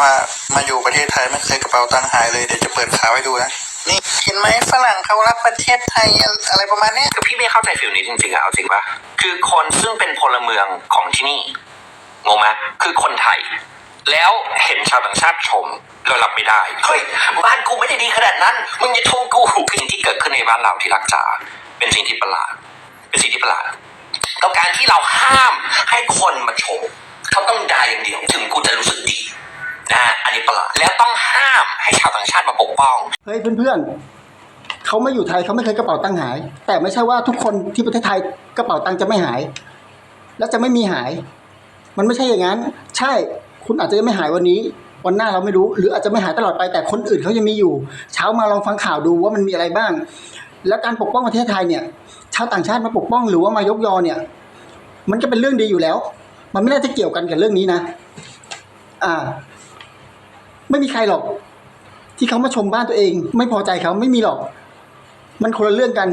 ว่ามาอยู่ประเทศไทยไม่เคยกระเป๋าตังค์หายเลยเดี๋ยวจะเปิดขาวให้ดูนะนี่เห็นไหมฝรั่งเขารักประเทศไทยอะไรประมาณนี้คือพี่ไม่เข้าใจฟิลนี้จริงๆอะเอาจริงปะคือคนซึ่งเป็นพลเมืองของที่นี่งงไหมคือคนไทย แล้วเห็นชาวต่างชาติชมเรารับไม่ได้เฮ้ยบ้านกูไม่ได้ดีขนาดนั้นมึงอย่าชมกูสิ่งที่เกิดขึ้นในบ้านเราที่รักจ๋าเป็นสิ่งที่ประหลาด เป็นสิ่งที่ประหลาดกับการที่เราห้ามให้คนมาชมเขาต้องด่าอย่างเดียวถึง ปกป้อง เฮ้ยเพื่อนๆเขาไม่อยู่ไทยเขาไม่เคยกระเป๋าตังค์หาย แต่ไม่ใช่ว่าทุกคนที่ประเทศไทยกระเป๋าตังค์จะไม่หาย และจะไม่มีหาย มันไม่ใช่อย่างนั้น ใช่คุณอาจจะยังไม่หายวันนี้วันหน้าเราไม่รู้ หรืออาจจะไม่หายตลอดไปแต่คนอื่นเขายังมีอยู่ เช้ามาลองฟังข่าวดูว่ามันมีอะไรบ้าง แล้วการปกป้องประเทศไทยเนี่ยชาวต่างชาติมาปกป้องหรือว่ามายกยอเนี่ย มันก็เป็นเรื่องดีอยู่แล้ว มันไม่น่าจะเกี่ยวกันกับเรื่องนี้นะ อ่า ไม่มีใครหรอก ที่เขามาชมบ้านตัวเอง ไม่พอใจเขาไม่มีหรอก มันคนละเรื่องกัน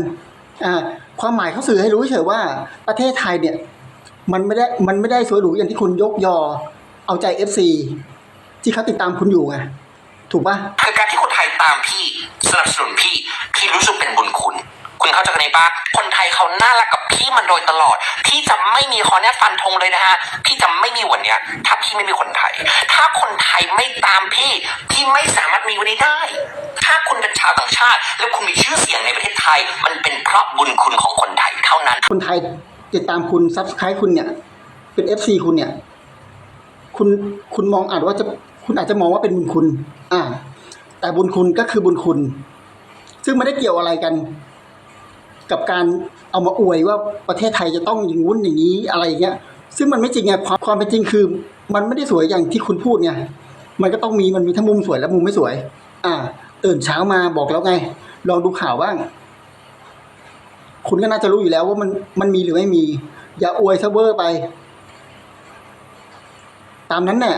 อ่าความหมายเขาสื่อให้รู้เฉยว่าประเทศไทยเนี่ย มันไม่ได้มันไม่ได้สวยหรูอย่างที่คุณยกยอ เอาใจเอฟซีที่เขาติดตามคุณอยู่ไงถูกปะคือการที่คนไทยตามพี่สนับสนุนพี่พี่รู้สึกเป็นบุญคุณ คุณเข้าใจกันไหมปะคนไทยเขาน่ารักกับพี่มันโดยตลอด พี่จะไม่มีคอเนี้ฟันธงเลยนะฮะพี่จะไม่มีวันเนี้ย ถ้าพี่ไม่มีคนไทย ถ้าคนไม่ตามพี่ พี่ไม่สามารถมีวันนี้ได้ ถ้าคุณเป็นชาวต่างชาติ แล้วคุณมีชื่อเสียงในประเทศไทย มันเป็นเพราะบุญคุณของคนไทยเท่านั้น คนไทยติดตามคุณซับสไครต์คุณเนี่ย เป็นเอฟซีคุณเนี่ย คุณคุณมองอาจว่าจะคุณอาจจะมองว่าเป็นบุญคุณ อ่า แต่บุญคุณก็คือบุญคุณ ซึ่งไม่ได้เกี่ยวอะไรกัน กับการเอามาอวยว่าประเทศไทยจะต้องอย่างงู้นอย่างนี้อะไรอย่างเงี้ยซึ่งมันไม่จริงไงความความเป็นจริงคือ มันไม่ได้สวยอย่างที่คุณพูดไง มันก็ต้องมีมันมีทั้งมุมสวยและมุมไม่สวย อ่าตื่นเช้ามาบอกแล้วไง ลองดูข่าวบ้าง คุณก็น่าจะรู้อยู่แล้วว่ามันมันมีหรือไม่มี อย่าอวยซะเวอร์ไป ตามนั้นแหละ